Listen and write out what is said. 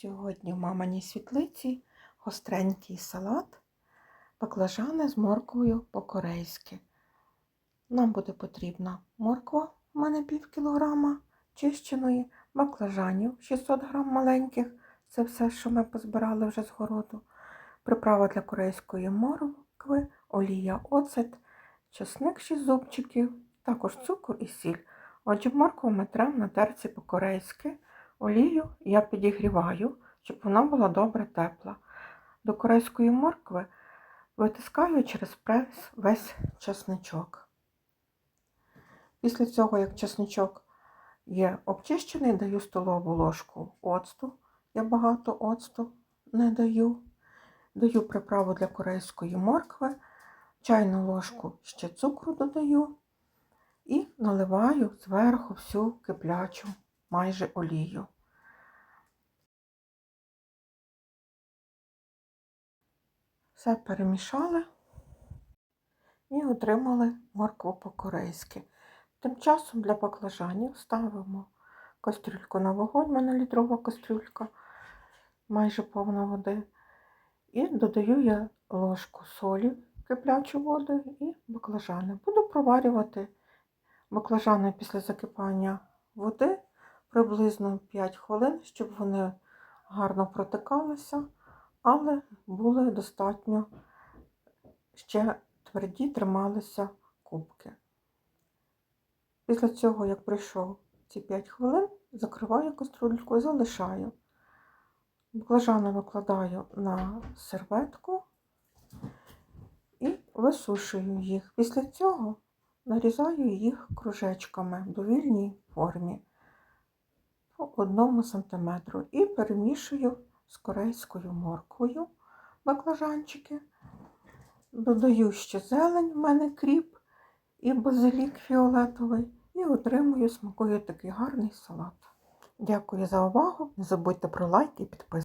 Сьогодні в маминій світлиці гостренький салат, баклажани з морквою по-корейськи. Нам буде потрібна морква, в мене пів кілограма чищеної, баклажанів 600 грам маленьких. Це все, що ми позбирали вже з городу. Приправа для корейської моркви, олія, оцет, чесник 6 зубчиків, також цукор і сіль. Отже, моркву ми тремо на терці по-корейськи. Олію я підігріваю, щоб вона була добре тепла. До корейської моркви витискаю через прес весь чесничок. Після цього, як чесничок є обчищений, даю столову ложку оцту. Я багато оцту не даю. Даю приправу для корейської моркви, чайну ложку ще цукру додаю і наливаю зверху всю киплячу майже олію. Все перемішали і отримали моркву по-корейськи. Тим часом для баклажанів ставимо кастрюльку на вогонь, в мене літрова кастрюлька, майже повна води. І додаю я ложку солі, киплячу воду і баклажани. Буду проварювати баклажани після закипання води приблизно 5 хвилин, щоб вони гарно протикалися, але були достатньо ще тверді трималися кубки. Після цього, як пройшов ці 5 хвилин, закриваю каструльку і залишаю. Баклажани викладаю на серветку і висушую їх. Після цього нарізаю їх кружечками в довільній формі по одному сантиметру і перемішую з корейською морквою баклажанчики. Додаю ще зелень, в мене кріп і базилік фіолетовий, і отримую смакує такий гарний салат. Дякую за увагу. Не забудьте про лайк і підписку.